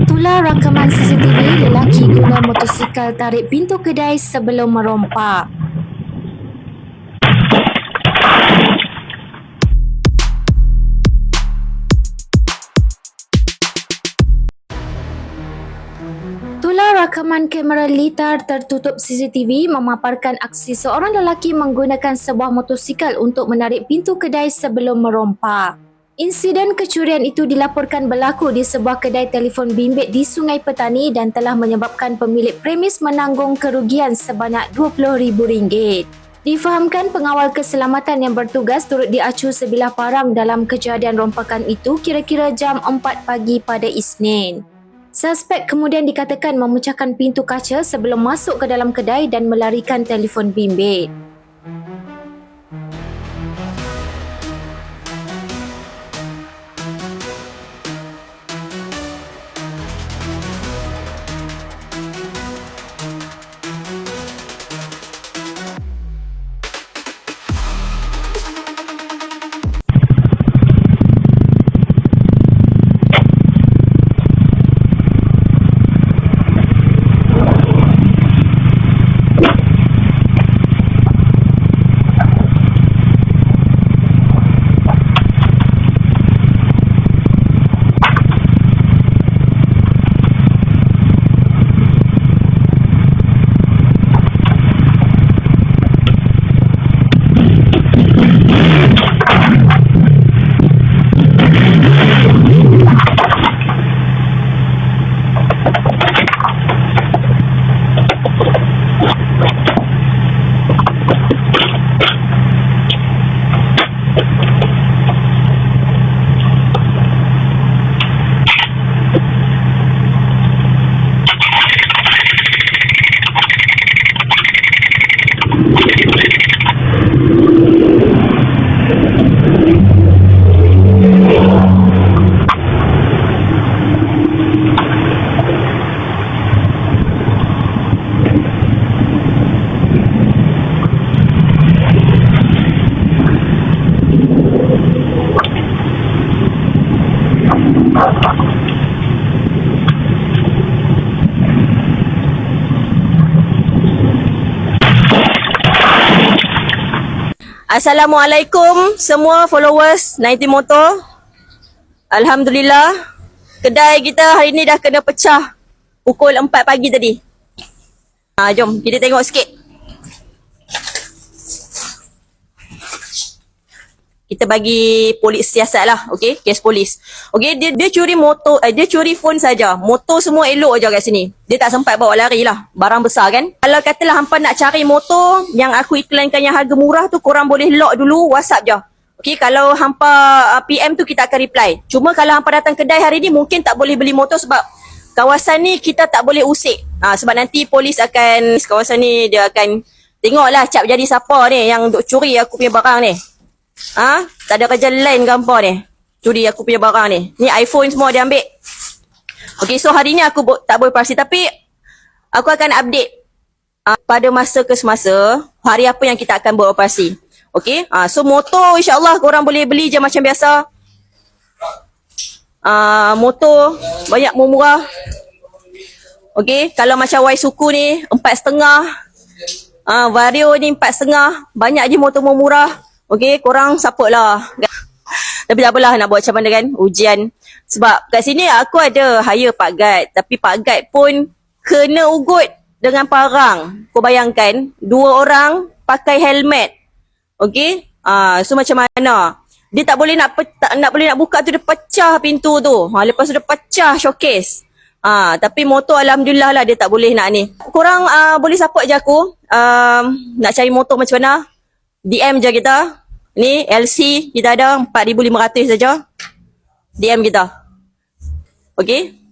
Itulah rakaman CCTV lelaki guna motosikal tarik pintu kedai sebelum merompak. Itulah rakaman kamera litar tertutup CCTV memaparkan aksi seorang lelaki menggunakan sebuah motosikal untuk menarik pintu kedai sebelum merompak. Insiden kecurian itu dilaporkan berlaku di sebuah kedai telefon bimbit di Sungai Petani dan telah menyebabkan pemilik premis menanggung kerugian sebanyak RM20,000. Difahamkan pengawal keselamatan yang bertugas turut diacu sebilah parang dalam kejadian rompakan itu kira-kira jam 4 pagi pada Isnin. Suspek kemudian dikatakan memecahkan pintu kaca sebelum masuk ke dalam kedai dan melarikan telefon bimbit. Assalamualaikum semua followers 90 Motor. Alhamdulillah. Kedai kita hari ni dah kena pecah pukul 4 pagi tadi. Ha, jom kita tengok sikit. Kita bagi polis siasat lah, okay? Kes polis. Okay, dia dia curi motor, eh, dia curi phone saja. Motor semua elok aja kat sini. Dia tak sempat bawa lari lah. Barang besar kan? Kalau katalah hampa nak cari motor yang aku iklankan yang harga murah tu, korang boleh lock dulu WhatsApp je. Okay, kalau hampa uh, PM tu kita akan reply. Cuma kalau hampa datang kedai hari ni mungkin tak boleh beli motor sebab kawasan ni kita tak boleh usik. Ha, sebab nanti polis akan, kawasan ni dia akan tengoklah cap jadi siapa ni yang duk curi aku punya barang ni. Ha? Tak ada kerja lain hampa ni? Curi aku punya barang ni. Ni iPhone semua dia ambil. Okay, so hari ni aku bo- tak beroperasi tapi aku akan update uh, pada masa ke semasa hari apa yang kita akan beroperasi. Okay, uh, so motor insyaAllah korang boleh beli je macam biasa. Uh, motor banyak murah. Okay, kalau macam Y suku ni empat setengah. Ah, uh, Vario ni empat setengah. Banyak je motor murah. Okay, korang support lah. Tapi tak apalah nak buat macam mana kan Ujian Sebab kat sini aku ada hire Pak Guide Tapi Pak Guide pun Kena ugut Dengan parang Kau bayangkan Dua orang Pakai helmet Okay uh, So macam mana Dia tak boleh nak tak, nak boleh nak buka tu Dia pecah pintu tu ha, Lepas tu dia pecah showcase Ah, tapi motor alhamdulillah lah dia tak boleh nak ni. Korang uh, boleh support je aku. Um, nak cari motor macam mana? DM je kita. Ni LC kita ada 4500 saja. DM kita. Okay?